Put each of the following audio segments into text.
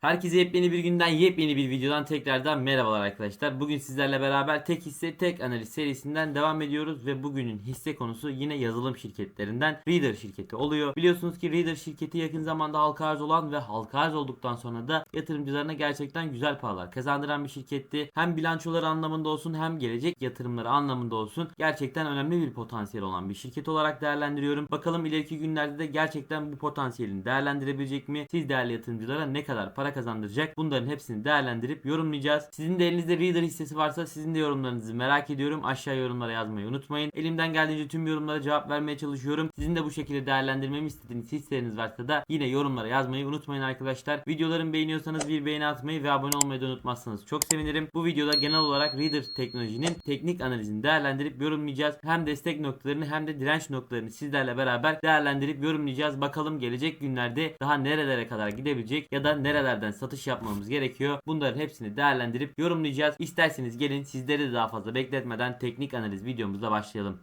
Herkese yepyeni bir günden yepyeni bir videodan tekrardan merhabalar arkadaşlar. Bugün sizlerle beraber tek hisse tek analiz serisinden devam ediyoruz ve bugünün hisse konusu yine yazılım şirketlerinden Reader şirketi oluyor. Biliyorsunuz ki Reader şirketi yakın zamanda halka arz olan ve halka arz olduktan sonra da yatırımcılarına gerçekten güzel paralar kazandıran bir şirketti. Hem bilançoları anlamında olsun hem gelecek yatırımları anlamında olsun gerçekten önemli bir potansiyel olan bir şirket olarak değerlendiriyorum. Bakalım ileriki günlerde de gerçekten bu potansiyelini değerlendirebilecek mi? Siz değerli yatırımcılara ne kadar para kazandıracak? Bunların hepsini değerlendirip yorumlayacağız. Sizin de elinizde Reader hissesi varsa sizin de yorumlarınızı merak ediyorum. Aşağı yorumlara yazmayı unutmayın. Elimden geldiğince tüm yorumlara cevap vermeye çalışıyorum. Sizin de bu şekilde değerlendirmemi istediğiniz hisseleriniz varsa da yine yorumlara yazmayı unutmayın arkadaşlar. Videolarımı beğeniyorsanız bir beğeni atmayı ve abone olmayı da unutmazsanız çok sevinirim. Bu videoda genel olarak Reader teknolojinin teknik analizini değerlendirip yorumlayacağız. Hem destek noktalarını hem de direnç noktalarını sizlerle beraber değerlendirip yorumlayacağız. Bakalım gelecek günlerde daha nerelere kadar gidebilecek ya da nerelerden satış yapmamız gerekiyor. Bunların hepsini değerlendirip yorumlayacağız. İsterseniz gelin sizleri de daha fazla bekletmeden teknik analiz videomuzla başlayalım.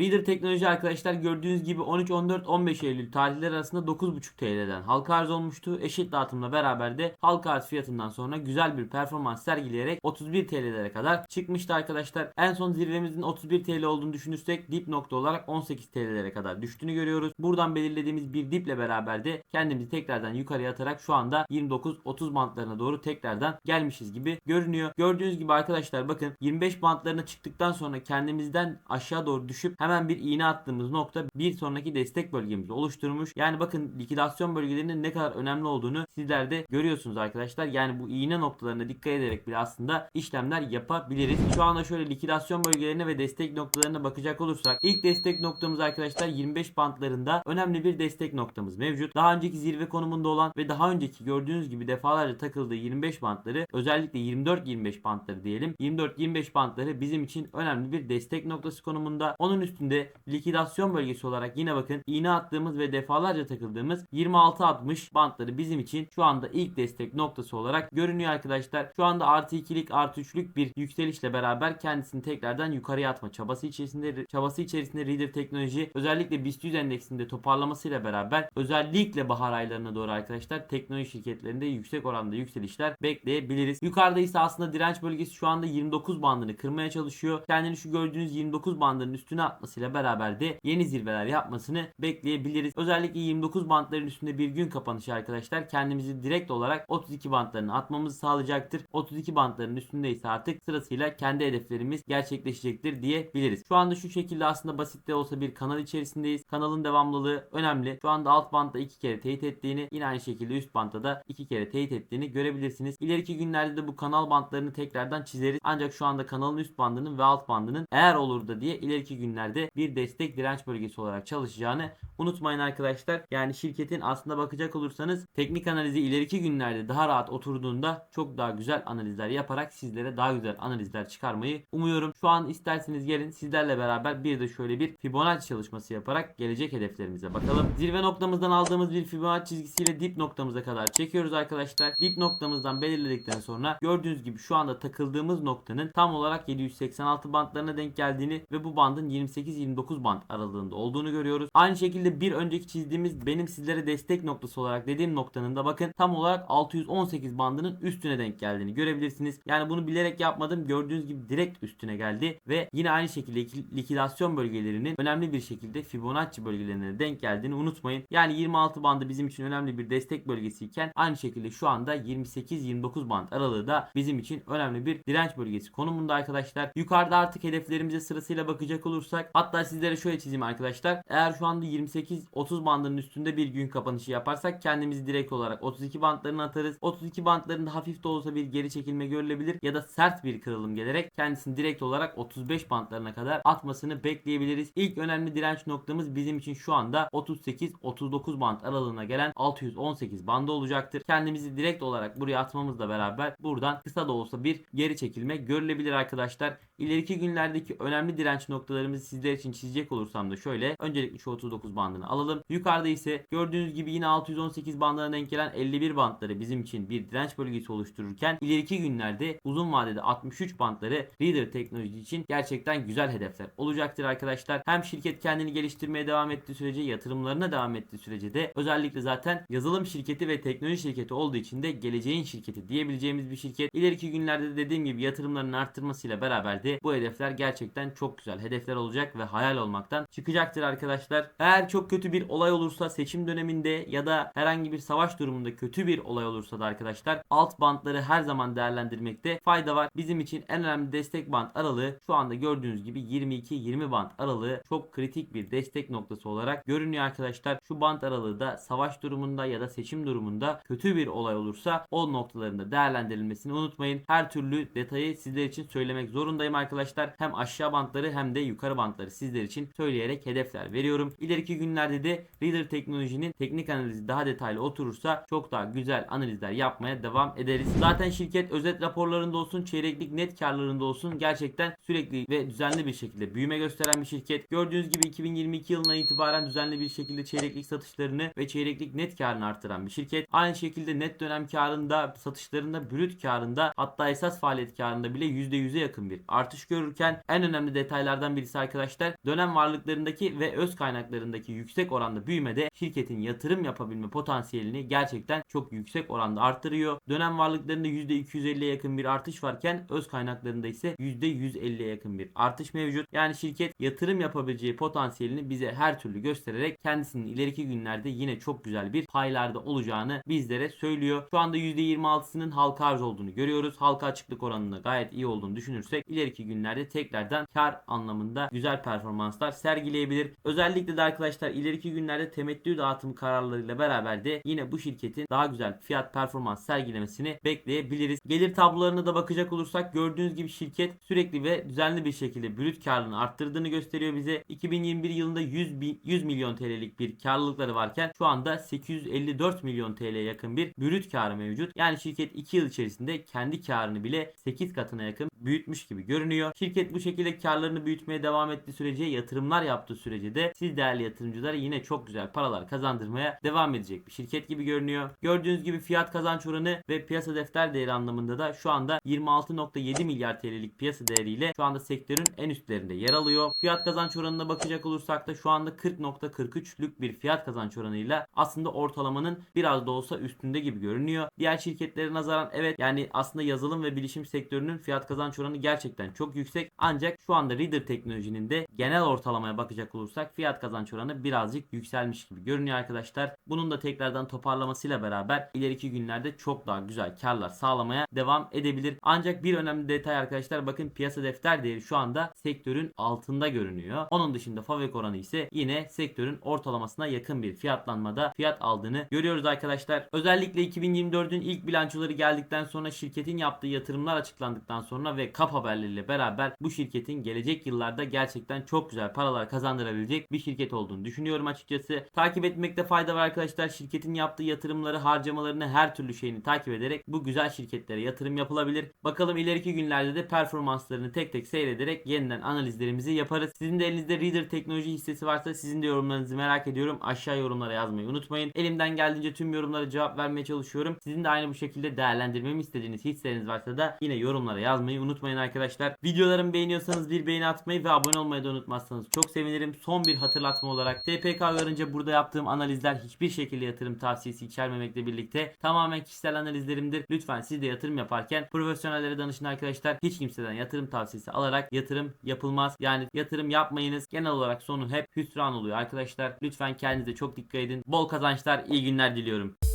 Reader Teknoloji arkadaşlar gördüğünüz gibi 13, 14, 15 Eylül tarihleri arasında 9.5 TL'den halka arz olmuştu. Eşit dağıtımla beraber de halka arz fiyatından sonra güzel bir performans sergileyerek 31 TL'lere kadar çıkmıştı arkadaşlar. En son zirvemizin 31 TL olduğunu düşünürsek dip nokta olarak 18 TL'lere kadar düştüğünü görüyoruz. Buradan belirlediğimiz bir diple beraber de kendimizi tekrardan yukarıya atarak şu anda 29-30 bantlarına doğru tekrardan gelmişiz gibi görünüyor. Gördüğünüz gibi arkadaşlar bakın 25 bantlarına çıktıktan sonra kendimizden aşağı doğru düşüp hemen bir iğne attığımız nokta bir sonraki destek bölgemizi oluşturmuş. Yani bakın likidasyon bölgelerinin ne kadar önemli olduğunu sizler de görüyorsunuz arkadaşlar. Yani bu iğne noktalarına dikkat ederek bile aslında işlemler yapabiliriz. Şu anda şöyle likidasyon bölgelerine ve destek noktalarına bakacak olursak ilk destek noktamız arkadaşlar 25 bantlarında önemli bir destek noktamız mevcut. Daha önceki zirve konumunda olan ve daha önceki gördüğünüz gibi defalarca takıldığı 25 bantları özellikle 24-25 bantları diyelim. 24-25 bantları bizim için önemli bir destek noktası konumunda. Onun üstünde likidasyon bölgesi olarak yine bakın iğne attığımız ve defalarca takıldığımız 26-60 bantları bizim için şu anda ilk destek noktası olarak görünüyor arkadaşlar. Şu anda artı 2'lik artı 3'lük bir yükselişle beraber kendisini tekrardan yukarıya atma çabası içerisinde çabası içerisinde Reader Teknoloji özellikle BIST 100 endeksinde toparlamasıyla beraber özellikle bahar aylarına doğru arkadaşlar teknoloji şirketlerinde yüksek oranda yükselişler bekleyebiliriz. Yukarıda ise aslında direnç bölgesi şu anda 29 bandını kırmaya çalışıyor. Kendini şu gördüğünüz 29 bandının üstüne atmasıyla beraber de yeni zirveler yapmasını bekleyebiliriz. Özellikle 29 bantların üstünde bir gün kapanışı arkadaşlar kendimizi direkt olarak 32 bantlarını atmamızı sağlayacaktır. 32 bantların üstünde ise artık sırasıyla kendi hedeflerimiz gerçekleşecektir diyebiliriz. Şu anda şu şekilde aslında basit de olsa bir kanal içerisindeyiz. Kanalın devamlılığı önemli. Şu anda alt bantta iki kere teyit ettiğini yine aynı şekilde üst bantta da iki kere teyit ettiğini görebilirsiniz. İleriki günlerde de bu kanal bantlarını tekrardan çizeriz. Ancak şu anda kanalın üst bandının ve alt bandının eğer olur da diye ileriki günlerde bir destek direnç bölgesi olarak çalışacağını unutmayın arkadaşlar. Yani şirketin aslında bakacak olursanız teknik analizi ileriki günlerde daha rahat oturduğunda çok daha güzel analizler yaparak sizlere daha güzel analizler çıkarmayı umuyorum. Şu an isterseniz gelin sizlerle beraber bir de şöyle bir Fibonacci çalışması yaparak gelecek hedeflerimize bakalım. Zirve noktamızdan aldığımız bir Fibonacci çizgisiyle dip noktamıza kadar çekiyoruz arkadaşlar. Dip noktamızdan belirledikten sonra gördüğünüz gibi şu anda takıldığımız noktanın tam olarak 786 bantlarına denk geldiğini ve bu bandın 28-29 band aralığında olduğunu görüyoruz. Aynı şekilde bir önceki çizdiğimiz benim sizlere destek noktası olarak dediğim noktanın da bakın tam olarak 618 bandının üstüne denk geldiğini görebilirsiniz. Yani bunu bilerek yapmadım. Gördüğünüz gibi direkt üstüne geldi ve yine aynı şekilde likidasyon bölgelerinin önemli bir şekilde Fibonacci bölgelerine denk geldiğini unutmayın. Yani 26 bandı bizim için önemli bir destek bölgesiyken aynı şekilde şu anda 28-29 band aralığı da bizim için önemli bir direnç bölgesi konumunda arkadaşlar. Yukarıda artık hedeflerimize sırasıyla bakacak olursak hatta sizlere şöyle çizeyim arkadaşlar. Eğer şu anda 28-30 bandının üstünde bir gün kapanışı yaparsak kendimizi direkt olarak 32 bantlarına atarız. 32 bantlarında hafif de olsa bir geri çekilme görülebilir ya da sert bir kırılım gelerek kendisini direkt olarak 35 bantlarına kadar atmasını bekleyebiliriz. İlk önemli direnç noktamız bizim için şu anda 38-39 band aralığına gelen 618 bandı olacaktır. Kendimizi direkt olarak buraya atmamızla beraber buradan kısa da olsa bir geri çekilme görülebilir arkadaşlar. İleriki günlerdeki önemli direnç noktalarımızı sizlere sizler için çizecek olursam da şöyle öncelikle şu 39 bandını alalım. Yukarıda ise gördüğünüz gibi yine 618 bandına denk gelen 51 bantları bizim için bir direnç bölgesi oluştururken ileriki günlerde uzun vadede 63 bantları Reader teknoloji için gerçekten güzel hedefler olacaktır arkadaşlar. Hem şirket kendini geliştirmeye devam ettiği sürece yatırımlarına devam ettiği sürece de özellikle zaten yazılım şirketi ve teknoloji şirketi olduğu için de geleceğin şirketi diyebileceğimiz bir şirket. İleriki günlerde de dediğim gibi yatırımlarının arttırmasıyla beraber de bu hedefler gerçekten çok güzel hedefler olacak ve hayal olmaktan çıkacaktır arkadaşlar. Eğer çok kötü bir olay olursa seçim döneminde ya da herhangi bir savaş durumunda kötü bir olay olursa da arkadaşlar alt bantları her zaman değerlendirmekte fayda var. Bizim için en önemli destek band aralığı şu anda gördüğünüz gibi 22-20 band aralığı çok kritik bir destek noktası olarak görünüyor arkadaşlar. Şu band aralığı da savaş durumunda ya da seçim durumunda kötü bir olay olursa o noktalarında değerlendirilmesini unutmayın. Her türlü detayı sizler için söylemek zorundayım arkadaşlar. Hem aşağı bantları hem de yukarı bantları sizler için söyleyerek hedefler veriyorum. İleriki günlerde de Reader teknolojinin teknik analizi daha detaylı oturursa çok daha güzel analizler yapmaya devam ederiz. Zaten şirket özet raporlarında olsun, çeyreklik net karlarında olsun gerçekten sürekli ve düzenli bir şekilde büyüme gösteren bir şirket. Gördüğünüz gibi 2022 yılından itibaren düzenli bir şekilde çeyreklik satışlarını ve çeyreklik net karını arttıran bir şirket. Aynı şekilde net dönem karında, satışlarında, brüt karında hatta esas faaliyet karında bile %100'e yakın bir artış görürken en önemli detaylardan birisi arkadaşlar dönem varlıklarındaki ve öz kaynaklarındaki yüksek oranda büyümede şirketin yatırım yapabilme potansiyelini gerçekten çok yüksek oranda arttırıyor. Dönem varlıklarında %250'ye yakın bir artış varken öz kaynaklarında ise %150'ye yakın bir artış mevcut. Yani şirket yatırım yapabileceği potansiyelini bize her türlü göstererek kendisinin ileriki günlerde yine çok güzel bir paylarda olacağını bizlere söylüyor. Şu anda %26'sının halka arz olduğunu görüyoruz. Halka açıklık oranında gayet iyi olduğunu düşünürsek ileriki günlerde tekrardan kar anlamında güzel performanslar sergileyebilir. Özellikle de arkadaşlar ileriki günlerde temettü dağıtım kararlarıyla beraber de yine bu şirketin daha güzel fiyat performans sergilemesini bekleyebiliriz. Gelir tablolarına da bakacak olursak gördüğünüz gibi şirket sürekli ve düzenli bir şekilde brüt karlılığını arttırdığını gösteriyor bize. 2021 yılında 100, bin- 100 milyon TL'lik bir karlılıkları varken şu anda 854 milyon TL'ye yakın bir brüt karı mevcut. Yani şirket 2 yıl içerisinde kendi karını bile 8 katına yakın büyütmüş gibi görünüyor. Şirket bu şekilde karlarını büyütmeye devam ettiği sürece yatırımlar yaptığı sürece de siz değerli yatırımcılara yine çok güzel paralar kazandırmaya devam edecek bir şirket gibi görünüyor. Gördüğünüz gibi fiyat kazanç oranı ve piyasa defter değeri anlamında da şu anda 26.7 milyar TL'lik piyasa değeriyle şu anda sektörün en üstlerinde yer alıyor. Fiyat kazanç oranına bakacak olursak da şu anda 40.43'lük bir fiyat kazanç oranıyla aslında ortalamanın biraz da olsa üstünde gibi görünüyor. Diğer şirketlere nazaran evet yani aslında yazılım ve bilişim sektörünün fiyat kazanç oranı gerçekten çok yüksek. Ancak şu anda Reader teknolojinin de genel ortalamaya bakacak olursak fiyat kazanç oranı birazcık yükselmiş gibi görünüyor arkadaşlar. Bunun da tekrardan toparlamasıyla beraber ileriki günlerde çok daha güzel karlar sağlamaya devam edebilir. Ancak bir önemli detay arkadaşlar bakın piyasa defter değeri şu anda sektörün altında görünüyor. Onun dışında Favek oranı ise yine sektörün ortalamasına yakın bir fiyatlanmada fiyat aldığını görüyoruz arkadaşlar. Özellikle 2024'ün ilk bilançoları geldikten sonra şirketin yaptığı yatırımlar açıklandıktan sonra ve kap haberleriyle beraber bu şirketin gelecek yıllarda gerçekten çok güzel paralar kazandırabilecek bir şirket olduğunu düşünüyorum açıkçası. Takip etmekte fayda var arkadaşlar. Şirketin yaptığı yatırımları, harcamalarını, her türlü şeyini takip ederek bu güzel şirketlere yatırım yapılabilir. Bakalım ileriki günlerde de performanslarını tek tek seyrederek yeniden analizlerimizi yaparız. Sizin de elinizde Reader teknoloji hissesi varsa sizin de yorumlarınızı merak ediyorum. Aşağı yorumlara yazmayı unutmayın. Elimden geldiğince tüm yorumlara cevap vermeye çalışıyorum. Sizin de aynı bu şekilde değerlendirmemi istediğiniz hisleriniz varsa da yine yorumlara yazmayı unutmayın arkadaşlar. Videolarımı beğeniyorsanız bir beğeni atmayı ve abone olmayı da unutmazsanız çok sevinirim. Son bir hatırlatma olarak TPK uyarınca burada yaptığım analizler hiçbir şekilde yatırım tavsiyesi içermemekle birlikte tamamen kişisel analizlerimdir. Lütfen siz de yatırım yaparken profesyonellere danışın arkadaşlar. Hiç kimseden yatırım tavsiyesi alarak yatırım yapılmaz. Yani yatırım yapmayınız. Genel olarak sonu hep hüsran oluyor arkadaşlar. Lütfen kendinize çok dikkat edin. Bol kazançlar, iyi günler diliyorum.